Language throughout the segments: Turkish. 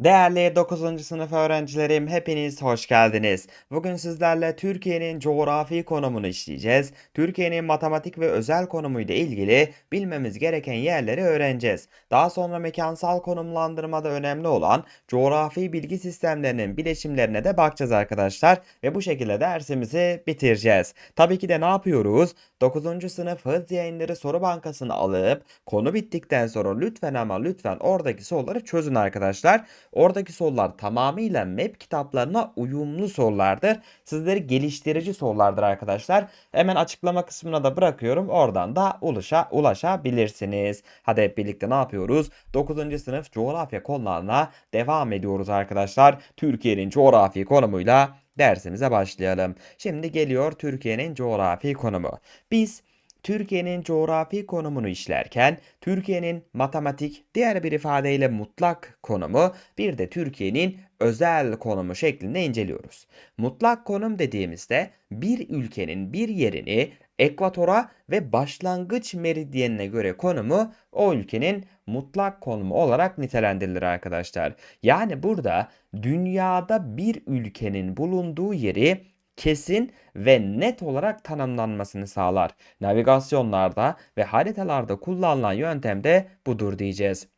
Değerli 9. sınıf öğrencilerim, hepiniz hoş geldiniz. Bugün sizlerle Türkiye'nin coğrafi konumunu işleyeceğiz. Türkiye'nin matematik ve özel konumuyla ilgili bilmemiz gereken yerleri öğreneceğiz. Daha sonra mekansal konumlandırmada önemli olan coğrafi bilgi sistemlerinin bileşimlerine de bakacağız arkadaşlar. Ve bu şekilde dersimizi bitireceğiz. Tabii ki de ne yapıyoruz? 9. sınıf hız yayınları soru bankasını alıp konu bittikten sonra lütfen ama lütfen oradaki soruları çözün arkadaşlar. Oradaki sorular tamamıyla MEP kitaplarına uyumlu sorulardır. Sizleri geliştirici sorulardır arkadaşlar. Hemen açıklama kısmına da bırakıyorum. Oradan da ulaşa, ulaşabilirsiniz. Hadi hep birlikte ne yapıyoruz? 9. sınıf coğrafya konularına devam ediyoruz arkadaşlar. Türkiye'nin coğrafi konumuyla dersimize başlayalım. Şimdi geliyor Türkiye'nin coğrafi konumu. Biz Türkiye'nin coğrafi konumunu işlerken Türkiye'nin matematik, diğer bir ifadeyle mutlak konumu, bir de Türkiye'nin özel konumu şeklinde inceliyoruz. Mutlak konum dediğimizde bir ülkenin bir yerini ekvatora ve başlangıç meridyenine göre konumu o ülkenin mutlak konumu olarak nitelendirilir arkadaşlar. Yani burada dünyada bir ülkenin bulunduğu yeri kesin ve net olarak tanımlanmasını sağlar. Navigasyonlarda ve haritalarda kullanılan yöntem de budur diyeceğiz.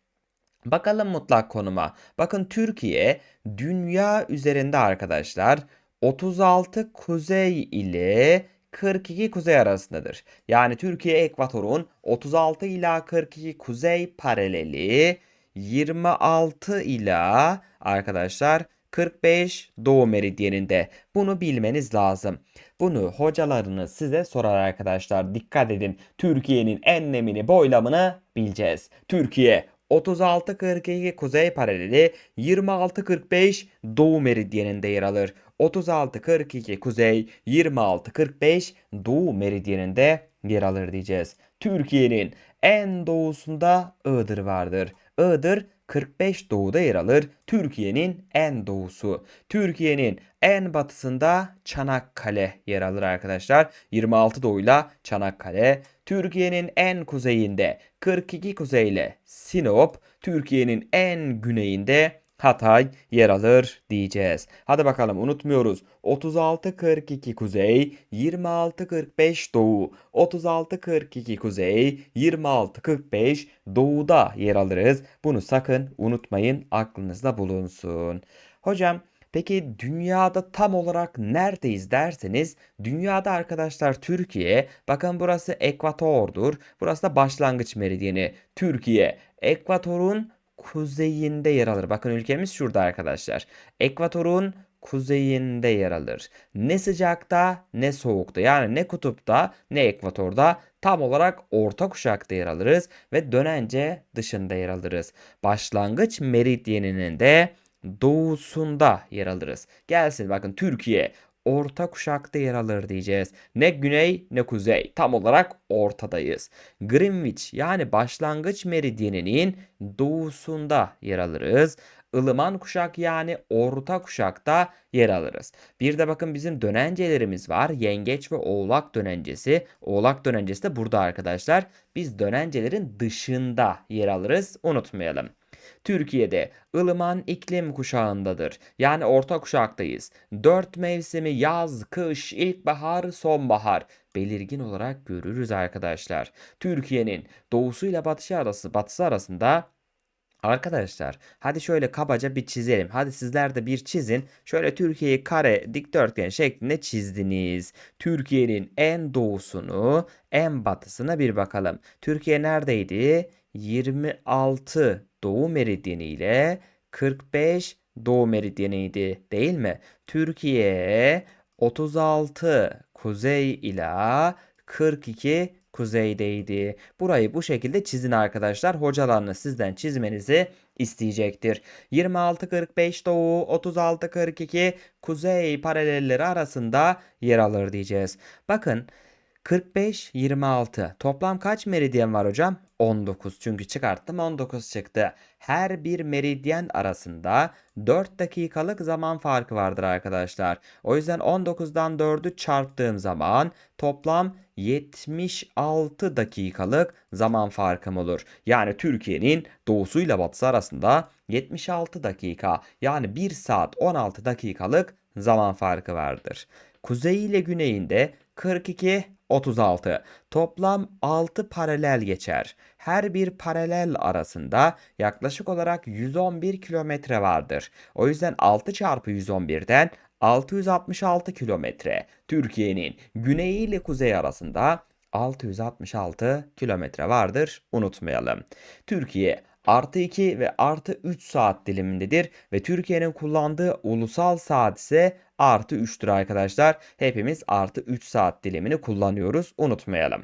Bakalım mutlak konuma. Bakın Türkiye dünya üzerinde arkadaşlar 36 kuzey ile 42 kuzey arasındadır. Yani Türkiye ekvatorun 36 ila 42 kuzey paraleli 26 ila arkadaşlar 45 doğu meridyeninde. Bunu bilmeniz lazım. Bunu hocalarınız size sorar arkadaşlar. Dikkat edin. Türkiye'nin enlemini, boylamını bileceğiz. Türkiye 36-42 kuzey paraleli 26-45 doğu meridyeninde yer alır. 36-42 kuzey 26-45 doğu meridyeninde yer alır diyeceğiz. Türkiye'nin en doğusunda Iğdır vardır. Iğdır 45 doğuda yer alır. Türkiye'nin en doğusu. Türkiye'nin en batısında Çanakkale yer alır arkadaşlar. 26 doğuyla Çanakkale. Türkiye'nin en kuzeyinde 42 kuzeyle Sinop. Türkiye'nin en güneyinde Hatay yer alır diyeceğiz. Hadi bakalım unutmuyoruz. 36-42 kuzey, 26-45 doğu. 36-42 kuzey, 26-45 doğuda yer alırız. Bunu sakın unutmayın aklınızda bulunsun. Hocam Peki dünyada tam olarak neredeyiz derseniz dünyada arkadaşlar Türkiye bakın burası ekvatordur. Burası da başlangıç meridyeni. Türkiye ekvatorun kuzeyinde yer alır. Bakın ülkemiz şurada arkadaşlar. Ekvatorun kuzeyinde yer alır. Ne sıcakta ne soğukta yani ne kutupta ne ekvatorda tam olarak orta kuşakta yer alırız ve dönence dışında yer alırız. Başlangıç meridyeninin de doğusunda yer alırız. Gelsin bakın Türkiye orta kuşakta yer alır diyeceğiz. Ne güney ne kuzey. Tam olarak ortadayız. Greenwich yani başlangıç meridyeninin doğusunda yer alırız. ılıman kuşak yani orta kuşakta yer alırız. Bir de bakın bizim dönencelerimiz var. Yengeç ve oğlak dönencesi. Oğlak dönencesi de burada arkadaşlar. Biz dönencelerin dışında yer alırız. Unutmayalım. Türkiye'de ılıman iklim kuşağındadır. Yani orta kuşaktayız. Dört mevsimi yaz, kış, ilkbahar, sonbahar belirgin olarak görürüz arkadaşlar. Türkiye'nin doğusuyla batışı arası, batısı arasında Arkadaşlar hadi şöyle kabaca bir çizelim. Hadi sizler de bir çizin. Şöyle Türkiye'yi kare dikdörtgen şeklinde çizdiniz. Türkiye'nin en doğusunu en batısına bir bakalım. Türkiye neredeydi? 26 doğu meridyeni ile 45 doğu meridyeniydi değil mi? Türkiye 36 kuzey ile 42 kuzeydeydi. Burayı bu şekilde çizin arkadaşlar. Hocalarınız sizden çizmenizi isteyecektir. 26-45 doğu, 36-42 kuzey paralelleri arasında yer alır diyeceğiz. Bakın 45, 26. Toplam kaç meridyen var hocam? 19. Çünkü çıkarttım 19 çıktı. Her bir meridyen arasında 4 dakikalık zaman farkı vardır arkadaşlar. O yüzden 19'dan 4'ü çarptığım zaman toplam 76 dakikalık zaman farkım olur. Yani Türkiye'nin doğusuyla batısı arasında 76 dakika yani 1 saat 16 dakikalık zaman farkı vardır. Kuzey ile güneyinde 42 36. Toplam 6 paralel geçer. Her bir paralel arasında yaklaşık olarak 111 kilometre vardır. O yüzden 6 çarpı 111'den 666 kilometre. Türkiye'nin güneyi ile kuzeyi arasında 666 kilometre vardır. Unutmayalım. Türkiye artı 2 ve artı 3 saat dilimindedir ve Türkiye'nin kullandığı ulusal saat ise artı 3'tür arkadaşlar. Hepimiz artı 3 saat dilimini kullanıyoruz. Unutmayalım.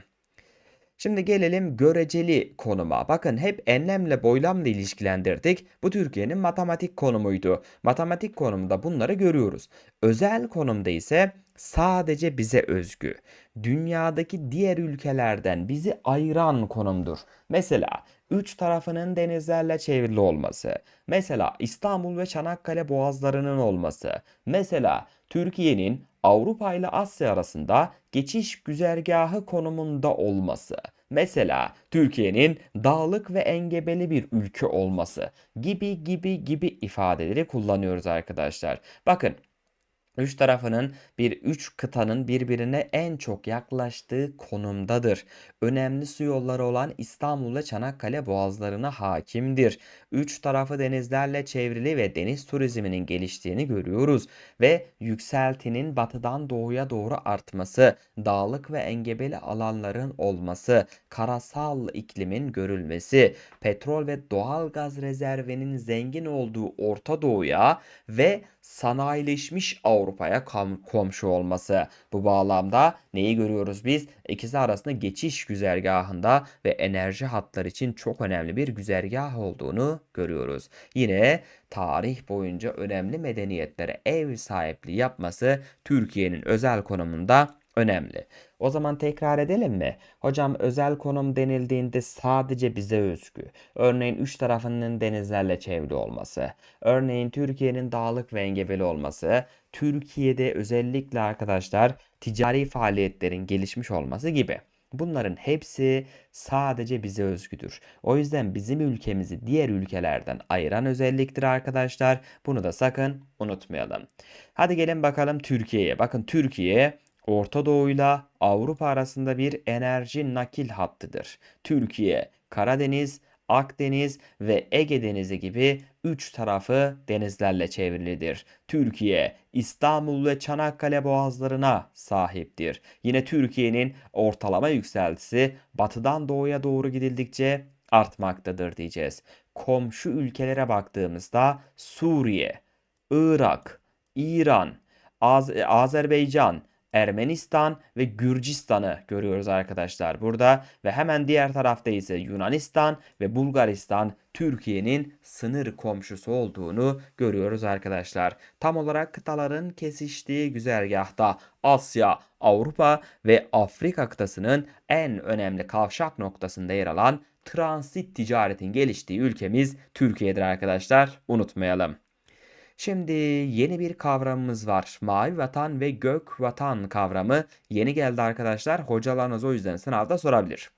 Şimdi gelelim göreceli konuma. Bakın hep enlemle boylamla ilişkilendirdik. Bu Türkiye'nin matematik konumuydu. Matematik konumunda bunları görüyoruz. Özel konumda ise sadece bize özgü. Dünyadaki diğer ülkelerden bizi ayıran konumdur. Mesela üç tarafının denizlerle çevrili olması. Mesela İstanbul ve Çanakkale boğazlarının olması. Mesela Türkiye'nin Avrupa ile Asya arasında geçiş güzergahı konumunda olması. Mesela Türkiye'nin dağlık ve engebeli bir ülke olması gibi gibi gibi ifadeleri kullanıyoruz arkadaşlar. Bakın Üç tarafının bir üç kıtanın birbirine en çok yaklaştığı konumdadır. Önemli su yolları olan İstanbul ve Çanakkale boğazlarına hakimdir. Üç tarafı denizlerle çevrili ve deniz turizminin geliştiğini görüyoruz ve yükseltinin batıdan doğuya doğru artması, dağlık ve engebeli alanların olması, karasal iklimin görülmesi, petrol ve doğal gaz rezervinin zengin olduğu Orta Doğu'ya ve sanayileşmiş Avrupa'ya komşu olması. Bu bağlamda neyi görüyoruz biz? İkisi arasında geçiş güzergahında ve enerji hatları için çok önemli bir güzergah olduğunu görüyoruz. Yine tarih boyunca önemli medeniyetlere ev sahipliği yapması Türkiye'nin özel konumunda önemli. O zaman tekrar edelim mi? Hocam özel konum denildiğinde sadece bize özgü. Örneğin üç tarafının denizlerle çevrili olması. Örneğin Türkiye'nin dağlık ve engebeli olması. Türkiye'de özellikle arkadaşlar ticari faaliyetlerin gelişmiş olması gibi. Bunların hepsi sadece bize özgüdür. O yüzden bizim ülkemizi diğer ülkelerden ayıran özelliktir arkadaşlar. Bunu da sakın unutmayalım. Hadi gelin bakalım Türkiye'ye. Bakın Türkiye Orta Doğu'yla Avrupa arasında bir enerji nakil hattıdır. Türkiye, Karadeniz, Akdeniz ve Ege Denizi gibi üç tarafı denizlerle çevrilidir. Türkiye, İstanbul ve Çanakkale boğazlarına sahiptir. Yine Türkiye'nin ortalama yükseltisi batıdan doğuya doğru gidildikçe artmaktadır diyeceğiz. Komşu ülkelere baktığımızda Suriye, Irak, İran, Az Azerbaycan, Ermenistan ve Gürcistan'ı görüyoruz arkadaşlar burada ve hemen diğer tarafta ise Yunanistan ve Bulgaristan Türkiye'nin sınır komşusu olduğunu görüyoruz arkadaşlar. Tam olarak kıtaların kesiştiği güzergahta Asya, Avrupa ve Afrika kıtasının en önemli kavşak noktasında yer alan transit ticaretin geliştiği ülkemiz Türkiye'dir arkadaşlar. Unutmayalım. Şimdi yeni bir kavramımız var. Mavi vatan ve gök vatan kavramı yeni geldi arkadaşlar. Hocalarınız o yüzden sınavda sorabilir.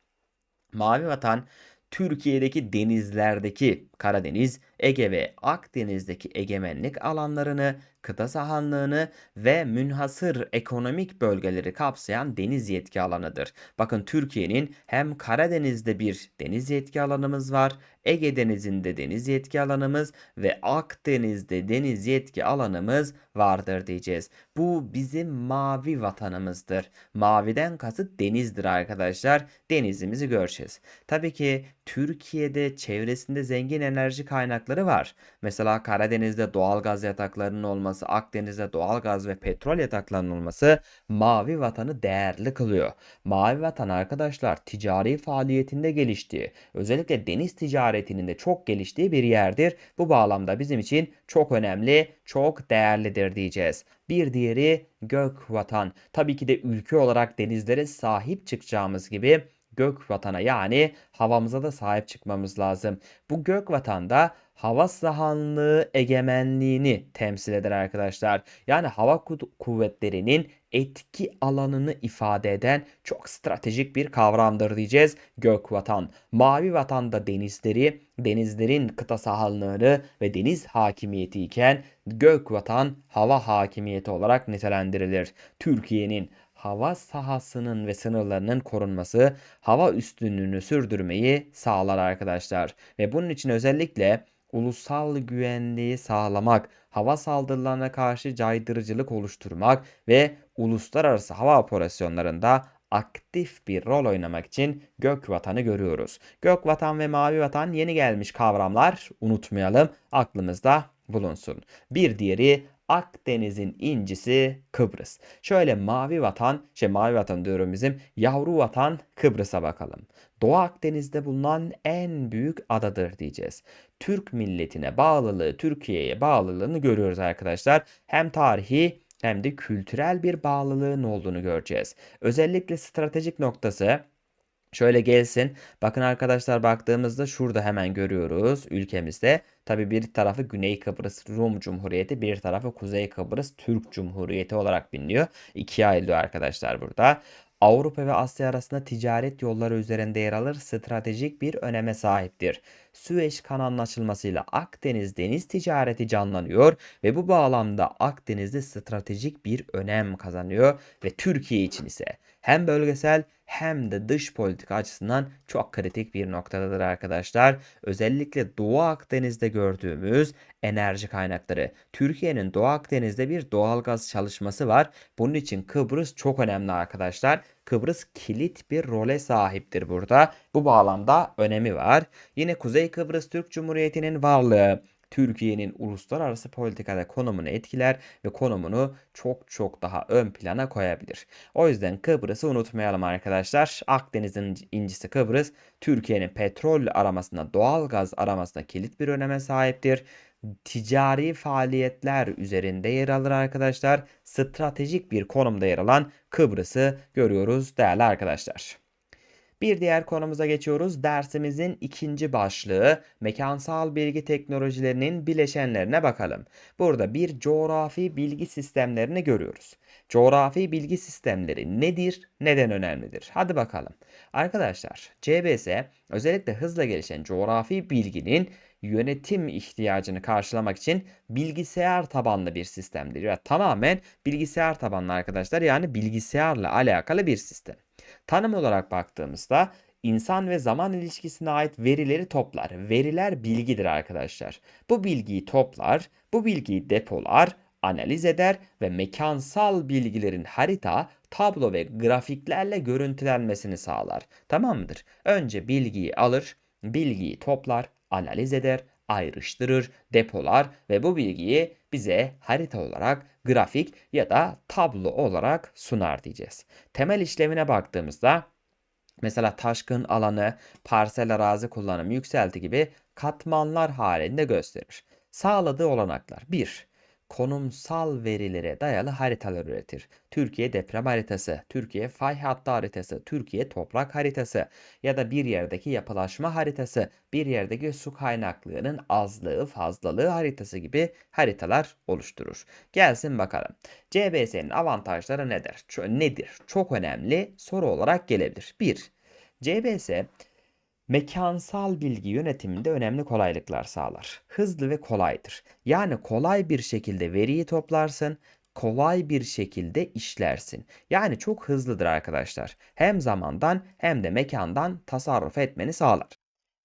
Mavi vatan Türkiye'deki denizlerdeki Karadeniz, Ege ve Akdeniz'deki egemenlik alanlarını kıta sahanlığını ve münhasır ekonomik bölgeleri kapsayan deniz yetki alanıdır. Bakın Türkiye'nin hem Karadeniz'de bir deniz yetki alanımız var, Ege Denizi'nde deniz yetki alanımız ve Akdeniz'de deniz yetki alanımız vardır diyeceğiz. Bu bizim mavi vatanımızdır. Maviden kasıt denizdir arkadaşlar. Denizimizi göreceğiz. Tabii ki Türkiye'de çevresinde zengin enerji kaynakları var. Mesela Karadeniz'de doğal gaz yataklarının olması Akdeniz'de doğal gaz ve petrol yataklarının olması Mavi Vatan'ı değerli kılıyor. Mavi Vatan arkadaşlar ticari faaliyetinde geliştiği, özellikle deniz ticaretinin de çok geliştiği bir yerdir. Bu bağlamda bizim için çok önemli, çok değerlidir diyeceğiz. Bir diğeri gök vatan. Tabii ki de ülke olarak denizlere sahip çıkacağımız gibi gök vatana yani havamıza da sahip çıkmamız lazım. Bu gök vatanda hava sahanlığı egemenliğini temsil eder arkadaşlar. Yani hava ku- kuvvetlerinin etki alanını ifade eden çok stratejik bir kavramdır diyeceğiz gök vatan. Mavi vatanda denizleri, denizlerin kıta sahanlığını ve deniz hakimiyeti iken gök vatan hava hakimiyeti olarak nitelendirilir. Türkiye'nin hava sahasının ve sınırlarının korunması hava üstünlüğünü sürdürmeyi sağlar arkadaşlar. Ve bunun için özellikle ulusal güvenliği sağlamak, hava saldırılarına karşı caydırıcılık oluşturmak ve uluslararası hava operasyonlarında aktif bir rol oynamak için gök vatanı görüyoruz. Gök vatan ve mavi vatan yeni gelmiş kavramlar unutmayalım aklımızda bulunsun. Bir diğeri Akdeniz'in incisi Kıbrıs. Şöyle mavi vatan, şey mavi vatan diyorum bizim, yavru vatan Kıbrıs'a bakalım. Doğu Akdeniz'de bulunan en büyük adadır diyeceğiz. Türk milletine bağlılığı, Türkiye'ye bağlılığını görüyoruz arkadaşlar. Hem tarihi hem de kültürel bir bağlılığın olduğunu göreceğiz. Özellikle stratejik noktası Şöyle gelsin. Bakın arkadaşlar baktığımızda şurada hemen görüyoruz ülkemizde. Tabi bir tarafı Güney Kıbrıs Rum Cumhuriyeti, bir tarafı Kuzey Kıbrıs Türk Cumhuriyeti olarak biliniyor. İkiye ayrılıyor arkadaşlar burada. Avrupa ve Asya arasında ticaret yolları üzerinde yer alır, stratejik bir öneme sahiptir. Süveyş kanalının açılmasıyla Akdeniz deniz ticareti canlanıyor ve bu bağlamda Akdeniz'de stratejik bir önem kazanıyor ve Türkiye için ise hem bölgesel hem de dış politika açısından çok kritik bir noktadadır arkadaşlar. Özellikle Doğu Akdeniz'de gördüğümüz enerji kaynakları. Türkiye'nin Doğu Akdeniz'de bir doğalgaz çalışması var. Bunun için Kıbrıs çok önemli arkadaşlar. Kıbrıs kilit bir role sahiptir burada. Bu bağlamda önemi var. Yine Kuzey Kıbrıs Türk Cumhuriyeti'nin varlığı Türkiye'nin uluslararası politikada konumunu etkiler ve konumunu çok çok daha ön plana koyabilir. O yüzden Kıbrıs'ı unutmayalım arkadaşlar. Akdeniz'in incisi Kıbrıs, Türkiye'nin petrol aramasında, doğal gaz aramasında kilit bir öneme sahiptir. Ticari faaliyetler üzerinde yer alır arkadaşlar. Stratejik bir konumda yer alan Kıbrıs'ı görüyoruz değerli arkadaşlar. Bir diğer konumuza geçiyoruz. Dersimizin ikinci başlığı mekansal bilgi teknolojilerinin bileşenlerine bakalım. Burada bir coğrafi bilgi sistemlerini görüyoruz. Coğrafi bilgi sistemleri nedir, neden önemlidir? Hadi bakalım. Arkadaşlar, CBS özellikle hızla gelişen coğrafi bilginin yönetim ihtiyacını karşılamak için bilgisayar tabanlı bir sistemdir. Ya tamamen bilgisayar tabanlı arkadaşlar. Yani bilgisayarla alakalı bir sistem. Tanım olarak baktığımızda insan ve zaman ilişkisine ait verileri toplar. Veriler bilgidir arkadaşlar. Bu bilgiyi toplar, bu bilgiyi depolar, analiz eder ve mekansal bilgilerin harita, tablo ve grafiklerle görüntülenmesini sağlar. Tamam mıdır? Önce bilgiyi alır, bilgiyi toplar, analiz eder, ayrıştırır, depolar ve bu bilgiyi bize harita olarak, grafik ya da tablo olarak sunar diyeceğiz. Temel işlevine baktığımızda mesela taşkın alanı, parsel arazi kullanımı, yükselti gibi katmanlar halinde gösterir. Sağladığı olanaklar 1 konumsal verilere dayalı haritalar üretir. Türkiye deprem haritası, Türkiye fay hattı haritası, Türkiye toprak haritası ya da bir yerdeki yapılaşma haritası, bir yerdeki su kaynaklığının azlığı, fazlalığı haritası gibi haritalar oluşturur. Gelsin bakalım. CBS'nin avantajları nedir? Nedir? Çok önemli soru olarak gelebilir. 1. CBS mekansal bilgi yönetiminde önemli kolaylıklar sağlar. Hızlı ve kolaydır. Yani kolay bir şekilde veriyi toplarsın, kolay bir şekilde işlersin. Yani çok hızlıdır arkadaşlar. Hem zamandan hem de mekandan tasarruf etmeni sağlar.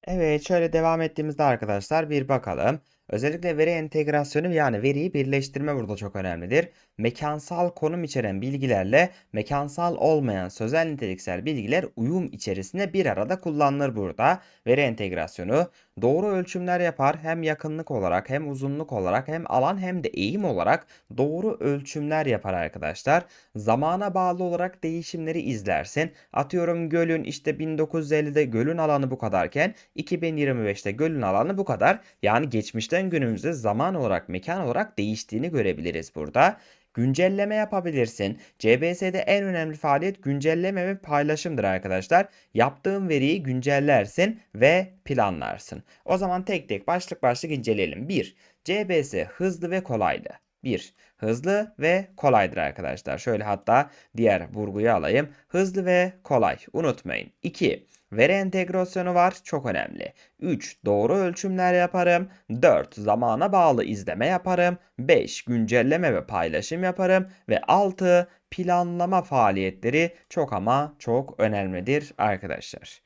Evet, şöyle devam ettiğimizde arkadaşlar bir bakalım. Özellikle veri entegrasyonu yani veriyi birleştirme burada çok önemlidir. Mekansal konum içeren bilgilerle mekansal olmayan sözel niteliksel bilgiler uyum içerisinde bir arada kullanılır burada. Veri entegrasyonu doğru ölçümler yapar. Hem yakınlık olarak hem uzunluk olarak hem alan hem de eğim olarak doğru ölçümler yapar arkadaşlar. Zamana bağlı olarak değişimleri izlersin. Atıyorum gölün işte 1950'de gölün alanı bu kadarken 2025'te gölün alanı bu kadar. Yani geçmişten günümüze zaman olarak mekan olarak değiştiğini görebiliriz burada. Güncelleme yapabilirsin. CBS'de en önemli faaliyet güncelleme ve paylaşımdır arkadaşlar. Yaptığın veriyi güncellersin ve planlarsın. O zaman tek tek başlık başlık inceleyelim. 1. CBS hızlı ve kolaylı. 1. Hızlı ve kolaydır arkadaşlar. Şöyle hatta diğer vurguyu alayım. Hızlı ve kolay. Unutmayın. 2. Veri entegrasyonu var. Çok önemli. 3. Doğru ölçümler yaparım. 4. Zamana bağlı izleme yaparım. 5. Güncelleme ve paylaşım yaparım. Ve 6. Planlama faaliyetleri çok ama çok önemlidir arkadaşlar.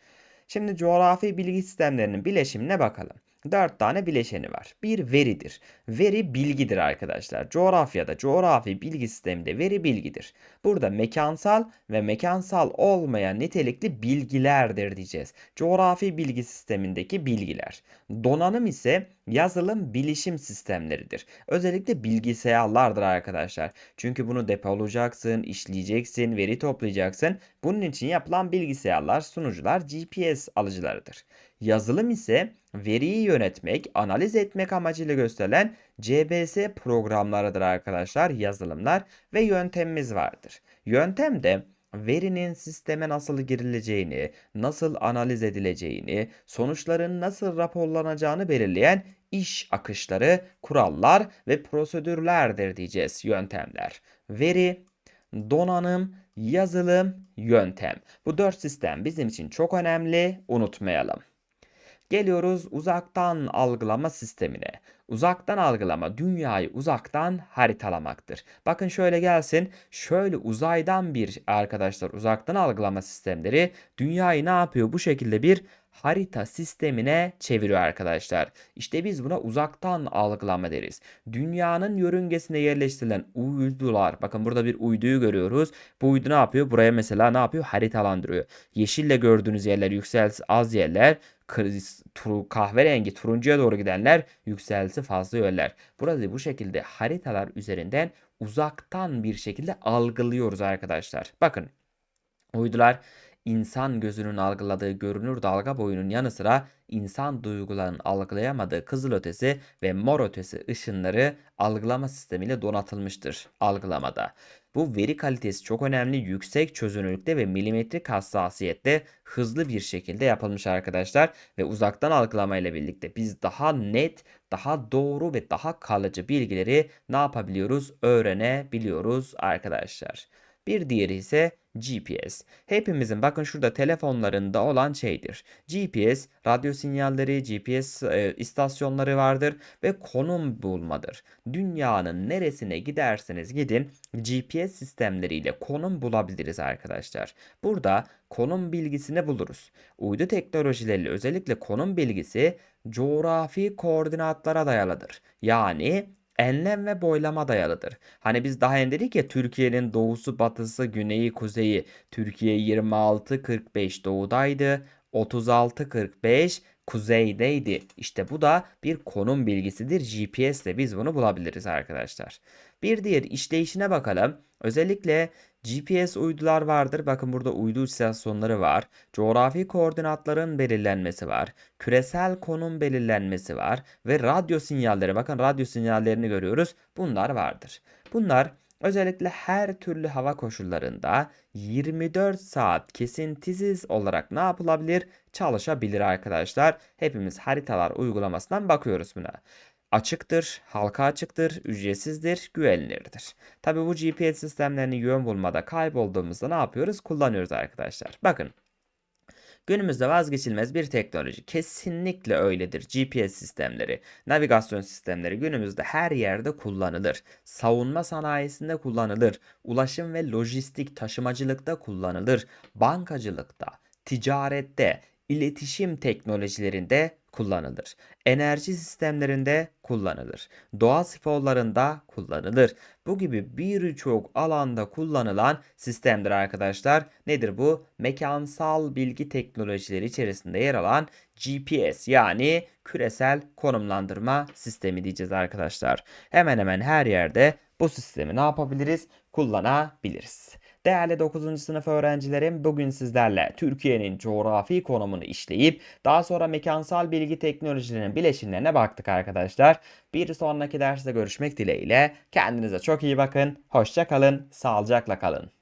Şimdi coğrafi bilgi sistemlerinin bileşimine bakalım. 4 tane bileşeni var. Bir veridir. Veri bilgidir arkadaşlar. Coğrafyada coğrafi bilgi sisteminde veri bilgidir. Burada mekansal ve mekansal olmayan nitelikli bilgilerdir diyeceğiz. Coğrafi bilgi sistemindeki bilgiler. Donanım ise yazılım bilişim sistemleridir. Özellikle bilgisayarlardır arkadaşlar. Çünkü bunu depolayacaksın, işleyeceksin, veri toplayacaksın. Bunun için yapılan bilgisayarlar, sunucular GPS alıcılarıdır. Yazılım ise veriyi yönetmek, analiz etmek amacıyla gösterilen CBS programlarıdır arkadaşlar, yazılımlar ve yöntemimiz vardır. Yöntem de verinin sisteme nasıl girileceğini, nasıl analiz edileceğini, sonuçların nasıl raporlanacağını belirleyen iş akışları, kurallar ve prosedürlerdir diyeceğiz yöntemler. Veri, donanım, yazılım, yöntem. Bu dört sistem bizim için çok önemli, unutmayalım. Geliyoruz uzaktan algılama sistemine. Uzaktan algılama dünyayı uzaktan haritalamaktır. Bakın şöyle gelsin. Şöyle uzaydan bir arkadaşlar uzaktan algılama sistemleri dünyayı ne yapıyor? Bu şekilde bir harita sistemine çeviriyor arkadaşlar. İşte biz buna uzaktan algılama deriz. Dünyanın yörüngesine yerleştirilen uydular. Bakın burada bir uyduyu görüyoruz. Bu uydu ne yapıyor? Buraya mesela ne yapıyor? Haritalandırıyor. Yeşille gördüğünüz yerler yükselsi az yerler kahverengi turuncuya doğru gidenler yükselsi fazla yöller. Burada bu şekilde haritalar üzerinden uzaktan bir şekilde algılıyoruz arkadaşlar. Bakın uydular insan gözünün algıladığı görünür dalga boyunun yanı sıra insan duygularının algılayamadığı kızılötesi ve mor ötesi ışınları algılama sistemiyle donatılmıştır algılamada. Bu veri kalitesi çok önemli, yüksek çözünürlükte ve milimetrik hassasiyette hızlı bir şekilde yapılmış arkadaşlar. Ve uzaktan algılama ile birlikte biz daha net, daha doğru ve daha kalıcı bilgileri ne yapabiliyoruz? Öğrenebiliyoruz arkadaşlar. Bir diğeri ise GPS. Hepimizin bakın şurada telefonlarında olan şeydir. GPS radyo sinyalleri, GPS e, istasyonları vardır ve konum bulmadır. Dünyanın neresine giderseniz gidin GPS sistemleriyle konum bulabiliriz arkadaşlar. Burada konum bilgisini buluruz. Uydu teknolojileriyle özellikle konum bilgisi coğrafi koordinatlara dayalıdır. Yani enlem ve boylama dayalıdır. Hani biz daha önce dedik ya Türkiye'nin doğusu, batısı, güneyi, kuzeyi. Türkiye 26-45 doğudaydı. 36-45 kuzeydeydi. İşte bu da bir konum bilgisidir. GPS ile biz bunu bulabiliriz arkadaşlar. Bir diğer işleyişine bakalım. Özellikle GPS uydular vardır. Bakın burada uydu istasyonları var. Coğrafi koordinatların belirlenmesi var. Küresel konum belirlenmesi var. Ve radyo sinyalleri. Bakın radyo sinyallerini görüyoruz. Bunlar vardır. Bunlar özellikle her türlü hava koşullarında 24 saat kesintisiz olarak ne yapılabilir? Çalışabilir arkadaşlar. Hepimiz haritalar uygulamasından bakıyoruz buna açıktır, halka açıktır, ücretsizdir, güvenilirdir. Tabi bu GPS sistemlerini yön bulmada kaybolduğumuzda ne yapıyoruz? Kullanıyoruz arkadaşlar. Bakın Günümüzde vazgeçilmez bir teknoloji. Kesinlikle öyledir. GPS sistemleri, navigasyon sistemleri günümüzde her yerde kullanılır. Savunma sanayisinde kullanılır. Ulaşım ve lojistik taşımacılıkta kullanılır. Bankacılıkta, ticarette, iletişim teknolojilerinde kullanılır. Enerji sistemlerinde kullanılır. Doğa sporlarında kullanılır. Bu gibi birçok alanda kullanılan sistemdir arkadaşlar. Nedir bu? Mekansal bilgi teknolojileri içerisinde yer alan GPS yani küresel konumlandırma sistemi diyeceğiz arkadaşlar. Hemen hemen her yerde bu sistemi ne yapabiliriz? Kullanabiliriz. Değerli 9. sınıf öğrencilerim bugün sizlerle Türkiye'nin coğrafi konumunu işleyip daha sonra mekansal bilgi teknolojilerinin bileşimlerine baktık arkadaşlar. Bir sonraki derste görüşmek dileğiyle kendinize çok iyi bakın, hoşça kalın, sağlıcakla kalın.